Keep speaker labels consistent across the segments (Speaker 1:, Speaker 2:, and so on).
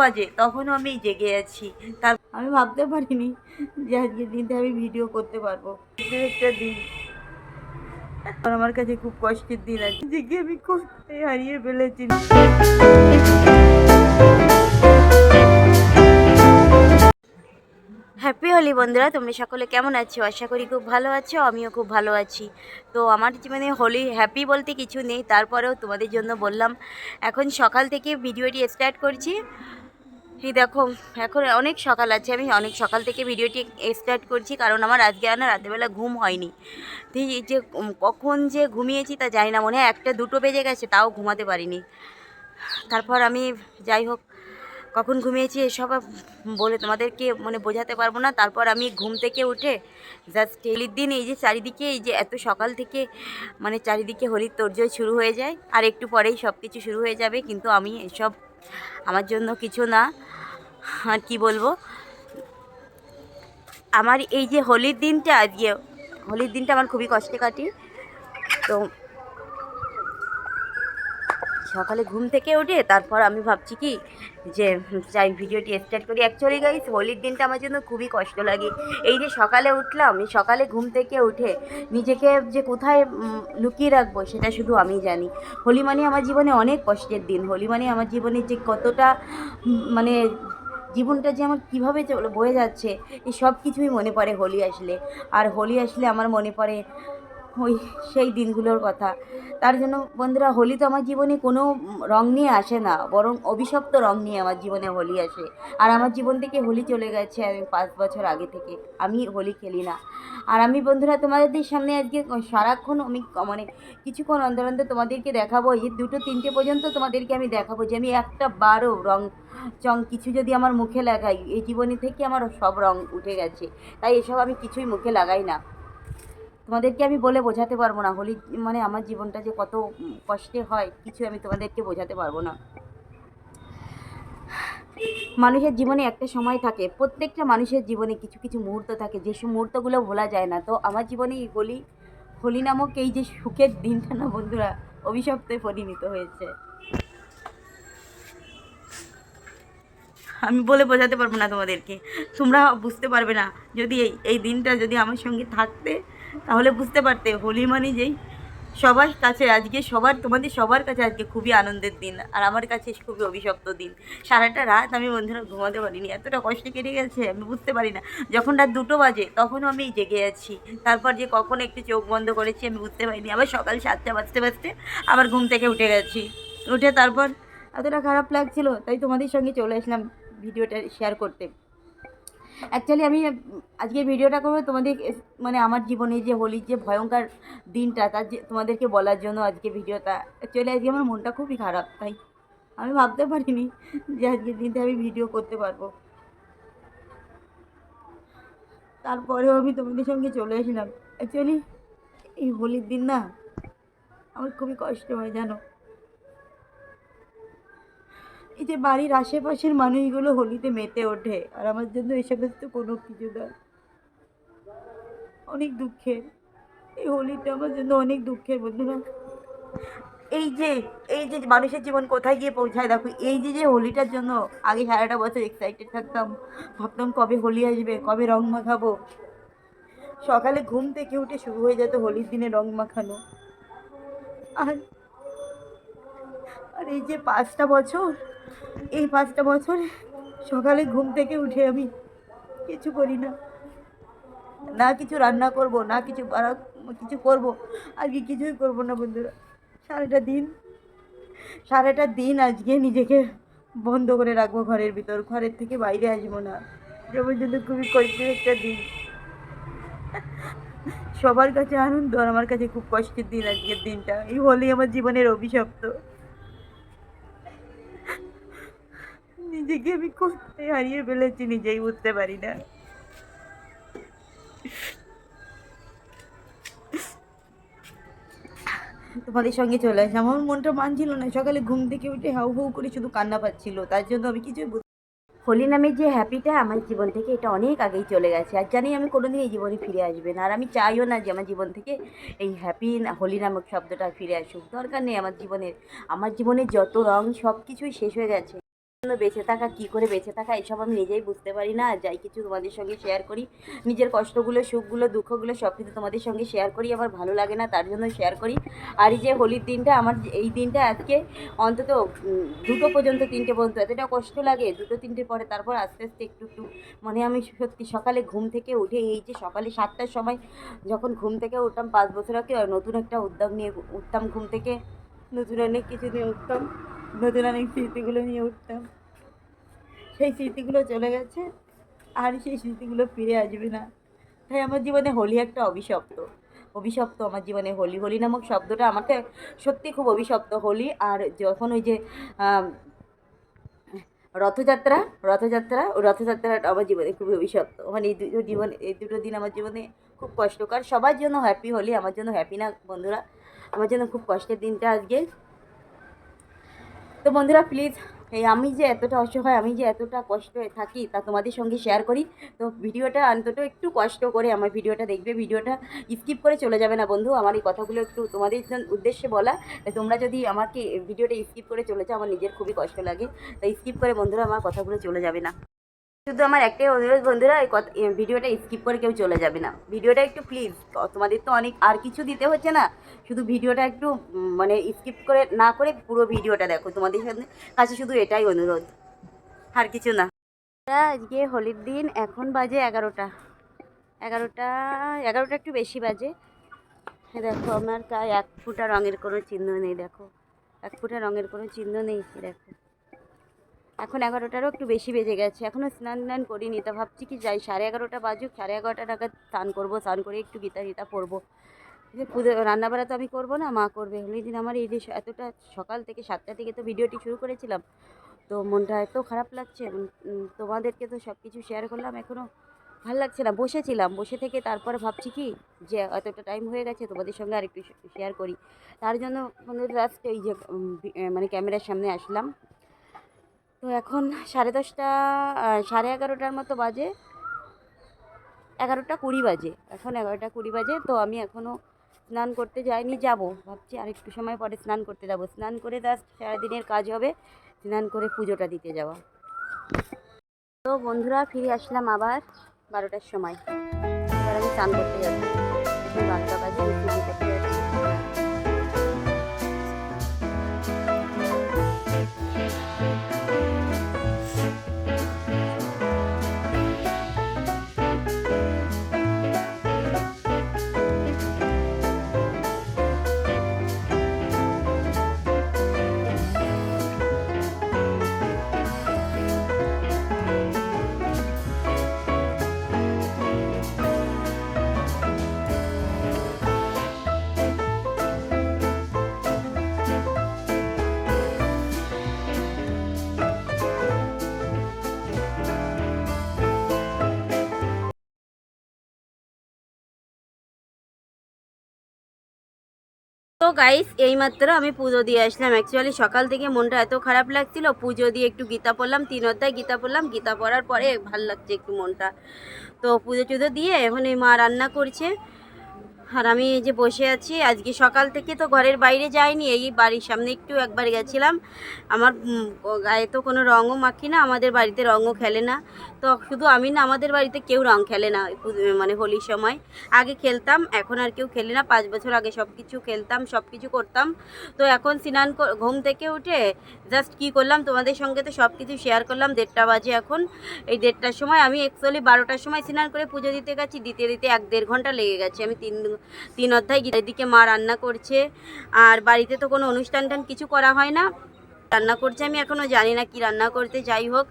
Speaker 1: বাজে, তখনও আমি জেগে আছি। তার আমি ভাবতে পারিনি যে আজকের দিনটা আমি ভিডিও করতে পারব। একটা দিন। আমার কাছে খুব কষ্টের দিন আছে। জেগে আমি কোথায় হারিয়ে ফেলেছি। হ্যাপি হোলি বন্ধুরা, তোমরা সকলে কেমন আছো? আশা করি খুব ভালো আছো, আমিও খুব ভালো আছি। তো আমার জীবনে হোলি হ্যাপি বলতে কিছু নেই, তারপরেও তোমাদের জন্য বললাম, এখন সকাল থেকে ভিডিওটি স্টার্ট করছি। এই দেখো, এখন অনেক সকাল আছে, আমি অনেক সকাল থেকে ভিডিওটি স্টার্ট করছি কারণ আমার আজকে আর না রাতেরবেলা ঘুম হয়নি। যে কখন যে ঘুমিয়েছি তা জানি না, মনে হয় একটা দুটো বেজে গেছে, তাও ঘুমাতে পারিনি। তারপর আমি যাই হোক, কখন ঘুমিয়েছি এসব বলে তোমাদেরকে মানে বোঝাতে পারব না। তারপর আমি ঘুম থেকে উঠে জাস্ট হোলির দিন এই যে চারিদিকে, এই যে এত সকাল থেকে মানে চারিদিকে হোলির তোরজোর শুরু হয়ে যায়, আর একটু পরেই সব কিছু শুরু হয়ে যাবে, কিন্তু আমি এসব আমার জন্য কিছু না। আর কি বলব? আমার এই যে হোলির দিনটা আজকে, হোলির দিনটা আমার খুবই কষ্টে কাটি। তো সকালে ঘুম থেকে উঠে তারপর আমি ভাবছি কি যে চাই ভিডিওটি স্টার্ট করি। অ্যাকচুয়ালি গাইস হোলির দিনটা আমার জন্য খুবই কষ্ট লাগে। এই যে সকালে উঠলাম, এই সকালে ঘুম থেকে উঠে নিজেকে যে কোথায় লুকিয়ে রাখব সেটা শুধু আমি জানি। হোলি মানে আমার জীবনে অনেক কষ্টের দিন। হোলি মানে আমার জীবনে যে কতটা মানে জীবনটা যে আমার কীভাবে বয়ে যাচ্ছে, এই সব কিছুই মনে পড়ে হোলি আসলে। আর হোলি আসলে আমার মনে পড়ে ওই সেই দিনগুলোর কথা। তার জন্য বন্ধুরা, হোলি তো আমার জীবনে কোনো রং নিয়ে আসে না, বরং অভিশপ্ত রং নিয়ে আমার জীবনে হোলি আসে। আর আমার জীবন থেকে হোলি চলে গেছে আমি পাঁচ বছর আগে থেকে। আমি হোলি খেলি না। আর আমি বন্ধুরা, তোমাদের সামনে আজকে সারাক্ষণ আমি মানে কিছুক্ষণ অন্তর অন্তর তোমাদেরকে দেখাবো। এই দুটো তিনটে পর্যন্ত তোমাদেরকে আমি দেখাবো যে আমি একটা বারও রং, চং কিছু যদি আমার মুখে লাগাই, এই জীবনী থেকে আমার সব রং উঠে গেছে। তাই এসব আমি কিছুই মুখে লাগাই না। তোমাদেরকে আমি বলে বোঝাতে পারব না। হোলি মানে আমার জীবনটা যে কত কষ্টে হয়, কিছু আমি তোমাদেরকে বোঝাতে পারব না। মানুষের জীবনে একটা সময় থাকে, প্রত্যেকটা মানুষের জীবনে কিছু কিছু মুহূর্ত থাকে, যে মুহূর্তগুলো ভোলা যায় না। তো আমার জীবনে এই হোলি হোলি নামক এই যে সুখের দিনটা না বন্ধুরা, অভিশপ্তে পরিণত হয়েছে। আমি বলে বোঝাতে পারব না তোমাদেরকে। তোমরা বুঝতে পারবে না, যদি এই এই দিনটা যদি আমার সঙ্গে থাকতে তাহলে বুঝতে পারতে, হোলি মানে যেই সবার কাছে, আজকে সবার, তোমাদের সবার কাছে আজকে খুবই আনন্দের দিন, আর আমার কাছে খুবই অভিশপ্ত দিন। সারাটা রাত আমি বন্ধুরা ঘুমাতে পারিনি, এতটা কষ্ট কেটে গেছে, আমি বুঝতে পারি না। যখন রাত দুটো বাজে, তখনও আমি জেগে আছি। তারপর যে কখন একটু চোখ বন্ধ করেছি, আমি বুঝতে পারিনি। আবার সকাল সাতটা বাজতে বাজতে আবার ঘুম থেকে উঠে গেছি। উঠে তারপর এতটা খারাপ লাগছিল, তাই তোমাদের সঙ্গে চলে আসলাম ভিডিওটা শেয়ার করতে। অ্যাকচুয়ালি আমি, আজকে ভিডিওটা করব তোমাদের মানে আমার জীবনে যে হোলির যে ভয়ঙ্কর দিনটা, তার যে তোমাদেরকে বলার জন্য আজকে ভিডিওটা অ্যাকচুয়ালি আজকে আমার মনটা খুবই খারাপ, তাই। আমি ভাবতে পারিনি যে আজকের দিনটা আমি ভিডিও করতে পারব। তারপরেও আমি তোমাদের সঙ্গে চলে এসেছিলাম। অ্যাকচুয়ালি এই হোলির দিন না, আমার খুবই কষ্ট হয়, জানো? এই যে বাড়ির আশেপাশের মানুষগুলো হোলিতে মেতে ওঠে, আর আমার জন্য এই সমস্ত কোনো কিছু নয় অনেক দুঃখের। এই হোলিটা আমার জন্য অনেক দুঃখের বন্ধুরা। এই যে এই যে মানুষের জীবন কোথায় গিয়ে পৌঁছায় দেখো, এই যে যে হোলিটার জন্য আগে সারাটা বছর এক্সাইটেড থাকতাম, ভাবতাম কবে হোলি আসবে, কবে রং মাখাবো। সকালে ঘুম থেকে উঠে শুরু হয়ে যেত হোলির দিনে রং মাখানো। আর এই যে পাঁচটা বছর, এই পাঁচটা বছর সকালে ঘুম থেকে উঠে আমি কিছু করি না। না কিছু রান্না করব, না কিছু কিছু করব আজকে কিছুই করব না বন্ধুরা। সারাটা দিন সারাটা দিন আজকে নিজেকে বন্ধ করে রাখব ঘরের ভিতর, ঘরের থেকে বাইরে আসব না। যেমন জন্য খুবই কষ্টের একটা দিন। সবার কাছে আনন্দ আর আমার কাছে খুব কষ্টের দিন আজকের দিনটা। এই হোলি আমার জীবনের অভিশপ্ত। নিজেকে আমি কোথায় হারিয়ে ফেলেছি নিজেই বুঝতে পারি না। তোমাদের সঙ্গে চলে আসলাম। আমার মনটা মানছিল না। সকালে ঘুম থেকে উঠে হাউ হাউ করে শুধু কান্না পাচ্ছিল। তার জন্য আমি কিছুই হোলি নামের যে হ্যাপিটা আমার জীবন থেকে এটা অনেক আগেই চলে গেছে। আর জানি আমি কোনোদিন এই জীবনে ফিরে আসবে না। আর আমি চাইও না যে আমার জীবন থেকে এই হ্যাপি হোলি নামক শব্দটা ফিরে আসুক। দরকার নেই আমার জীবনের আমার জীবনের যত রং সব কিছুই শেষ হয়ে গেছে। বেঁচে থাকা, কী করে বেঁচে থাকা, এসব আমি নিজেই বুঝতে পারি না। যাই কিছু তোমাদের সঙ্গে শেয়ার করি। নিজের কষ্টগুলো, সুখগুলো, দুঃখগুলো সব কিছু তোমাদের সঙ্গে শেয়ার করি। আমার ভালো লাগে না, তার জন্য শেয়ার করি। আর এই যে হোলির দিনটা, আমার এই দিনটা আজকে অন্তত দুটো পর্যন্ত, তিনটে পর্যন্ত এতটা কষ্ট লাগে। দুটো, তিনটে পরে তারপর আস্তে আস্তে একটু একটু মানে আমি সত্যি সকালে ঘুম থেকে উঠে এই যে সকালে সাতটার সময় যখন ঘুম থেকে উঠতাম, পাঁচ বছর আগে নতুন একটা উদ্যোগ নিয়ে উঠতাম ঘুম থেকে। নতুন অনেক কিছু নিয়ে উঠতাম। নতুন অনেক স্মৃতিগুলো নিয়ে উঠতাম। সেই স্মৃতিগুলো চলে গেছে, আর সেই স্মৃতিগুলো ফিরে আসবে না। তাই আমার জীবনে হোলি একটা অভিশপ্ত। অভিশপ্ত আমার জীবনে হোলি। হোলি নামক শব্দটা আমাকে সত্যি খুব অভিশপ্ত হোলি। আর যখন ওই যে রথযাত্রা রথযাত্রা রথযাত্রাটা আমার জীবনে খুবই অভিশপ্ত। মানে এই দুটো জীবন, এই দুটো দিন আমার জীবনে খুব কষ্টকর। সবার জন্য হ্যাপি হোলি, আমার জন্য হ্যাপি না বন্ধুরা। আমার জন্য খুব কষ্টের দিনটা আজকে। তো বন্ধুরা প্লিজ এই আমি যে এতটা অসহায়, আমি যে এতটা কষ্ট থাকি তা তোমাদের সঙ্গে শেয়ার করি। তো ভিডিওটা অন্তত একটু কষ্ট করে আমার ভিডিওটা দেখবে। ভিডিওটা স্কিপ করে চলে যাবে না বন্ধু। আমার এই কথাগুলো একটু তোমাদের উদ্দেশ্যে বলা। তোমরা যদি আমাকে ভিডিওটা স্কিপ করে চলেছো আমার নিজের খুবই কষ্ট লাগে। তাই স্কিপ করে বন্ধুরা, আমার কথাগুলো চলে যাবে না। শুধু আমার একটাই অনুরোধ বন্ধুরা, এই কথা ভিডিওটা স্কিপ করে কেউ চলে যাবে না। ভিডিওটা একটু প্লিজ তোমাদের তো অনেক আর কিছু দিতে হচ্ছে না। শুধু ভিডিওটা একটু মানে স্কিপ করে না করে পুরো ভিডিওটা দেখো। তোমাদের সাথে কাছে শুধু এটাই অনুরোধ। আর কিছু না। আজকে হোলির দিন, এখন বাজে এগারোটা। এগারোটা এগারোটা একটু বেশি বাজে। দেখো, আমার গায়ে এক ফুটা রঙের কোনো চিহ্ন নেই, দেখো। এক ফুটা রঙের কোনো চিহ্ন নেই দেখো। এখন এগারোটারও একটু বেশি বেজে গেছে। এখনও স্নান টান করিনি, তা ভাবছি কি যাই। সাড়ে এগারোটা বাজুক, সাড়ে এগারোটা নাগাদ স্নান করব, স্নান করে একটু গীতা গীতা পড়ব। যে পুজো, রান্নাবাড়া তো আমি করব না, মা করবে। হোলির দিন আমার এই এতটা সকাল থেকে সাতটা থেকে তো ভিডিওটি শুরু করেছিলাম, তো মনটা এত খারাপ লাগছে। তোমাদেরকে তো সব কিছু শেয়ার করলাম এখনও ভালো লাগছে না। বসেছিলাম, বসে থেকে তারপর ভাবছি কি যে এতটা টাইম হয়ে গেছে, তোমাদের সঙ্গে আর একটু শেয়ার করি। তার জন্য লাস্ট এই যে মানে ক্যামেরার সামনে আসলাম। তো এখন সাড়ে দশটা সাড়ে এগারোটার মতো বাজে। এগারোটা কুড়ি বাজে, এখন এগারোটা কুড়ি বাজে, তো আমি এখনও স্নান করতে যাইনি, যাব, ভাবছি আর একটু সময় পরে স্নান করতে যাব। স্নান করে জাস্ট সারাদিনের কাজ হবে, স্নান করে পুজোটা দিতে যাওয়া। তো বন্ধুরা, ফিরে আসলাম আবার বারোটার সময়। এবার আমি স্নান করতে বারোটা বাজে গাইস এইমাত্র আমি পুজো দিয়ে আসলাম। অ্যাকচুয়ালি সকাল থেকে মনটা এত খারাপ লাগছিল। পুজো দিয়ে একটু গীতা পড়লাম, তিন অধ্যায় গীতা পড়লাম। গীতা পড়ার পরে ভালো লাগছে একটু মনটা। তো পুজো টুজো দিয়ে এখন এই মা রান্না করছে। আর আমি এই যে বসে আছি, আজকে সকাল থেকে তো ঘরের বাইরে যাইনি, এই বাড়ির সামনে একটু একবার গেছিলাম। আমার গায়ে তো কোনো রঙও মাখি না, আমাদের বাড়িতে রঙও খেলে না। তো শুধু আমি না, আমাদের বাড়িতে কেউ রং খেলে না মানে হোলির সময়। আগে খেলতাম, এখন আর কেউ খেলে না, পাঁচ বছর আগে সব কিছু খেলতাম সব কিছু করতাম। তো এখন স্নান ঘুম থেকে উঠে জাস্ট কি করলাম, তোমাদের সঙ্গে তো সব কিছু শেয়ার করলাম, দেড়টা বাজে এখন। এই দেড়টার সময় আমি অ্যাকচুয়ালি বারোটার সময় স্নান করে পুজো দিতে গেছি, দিতে দিতে এক দেড় ঘণ্টা লেগে গেছে, আমি তিন তিন অধ্যায় গীতার দিকে মা রান্না করছে। আর বাড়িতে তো কোনো অনুষ্ঠান টান কিছু করা হয় না। রান্না করছে আমি এখনও জানি না কি রান্না করতে, যাই হোক।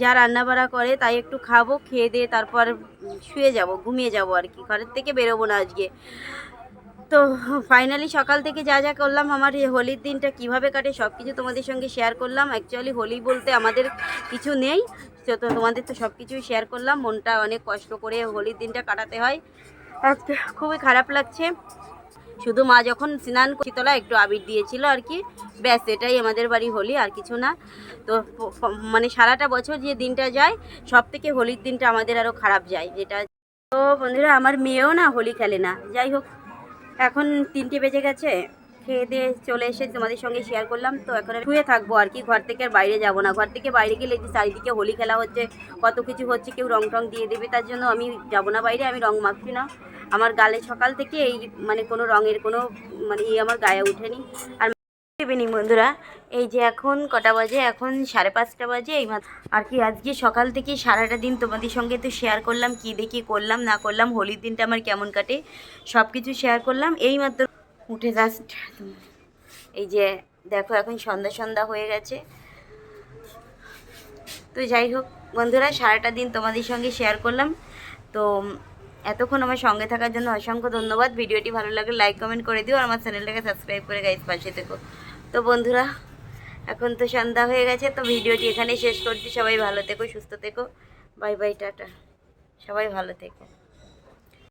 Speaker 1: যা রান্না বাড়া করে তাই একটু খাব, খেয়ে দিয়ে তারপর শুয়ে যাব, ঘুমিয়ে যাব আর কি। ঘরের থেকে বেরোবো না আজকে। তো ফাইনালি সকাল থেকে যা যা করলাম, আমার হোলির দিনটা কীভাবে কাটে সব কিছু তোমাদের সঙ্গে শেয়ার করলাম। অ্যাকচুয়ালি হোলি বলতে আমাদের কিছু নেই। তো তোমাদের তো সব কিছুই শেয়ার করলাম। মনটা অনেক কষ্ট করে হোলির দিনটা কাটাতে হয়। আজকে খুবই খারাপ লাগছে। শুধু মা যখন স্নান শীতলা একটু আবির দিয়েছিল আর কি, ব্যাস, এটাই আমাদের বাড়ি হোলি, আর কিছু না। তো মানে সারাটা বছর যে দিনটা যায় সব থেকে হোলির দিনটা আমাদের আরও খারাপ যায়, যেটা তো বন্ধুরা, আমার মেয়েও না হোলি খেলে না। যাই হোক, এখন তিনটে বেজে গেছে। খেয়ে দিয়ে চলে এসে তোমাদের সঙ্গে শেয়ার করলাম। তো এখন শুয়ে থাকব আর কি, ঘর থেকে আর বাইরে যাব না। ঘর থেকে বাইরে গেলে যে চারিদিকে হোলি খেলা হচ্ছে, কত কিছু হচ্ছে, কেউ রং টং দিয়ে দেবে, তার জন্য আমি যাব না বাইরে, আমি রং মাখছি না। আমার গালে সকাল থেকে এই মানে কোনো রঙের কোনো মানে ইয়ে আমার গায়ে ওঠেনি। আর ইভিনিং বন্ধুরা, এই যে এখন কটা বাজে? এখন সাড়ে পাঁচটা বাজে এই আর কি, আজকে সকাল থেকে সারাটা দিন তোমাদের সঙ্গে তো শেয়ার করলাম, কি দেখি করলাম, না করলাম, হোলির দিনটা আমার কেমন কাটে সব কিছু শেয়ার করলাম। এই মাত্র উঠে জাস্ট এই যে দেখো এখন সন্ধ্যা সন্ধ্যা হয়ে গেছে। তো যাই হোক, বন্ধুরা, সারাটা দিন তোমাদের সঙ্গে শেয়ার করলাম। তো এতক্ষণ আমার সঙ্গে থাকার জন্য অসংখ্য ধন্যবাদ। ভিডিওটি ভালো লাগলে লাইক কমেন্ট করে দিও আর আমার চ্যানেলটাকে সাবস্ক্রাইব করে গাইজ পাশে থেকো। তো বন্ধুরা, এখন তো সন্ধ্যা হয়ে গেছে, তো ভিডিওটি এখানেই শেষ করছি। সবাই ভালো থেকো, সুস্থ থেকো। Bye bye tata. সবাই ভালো থেকো।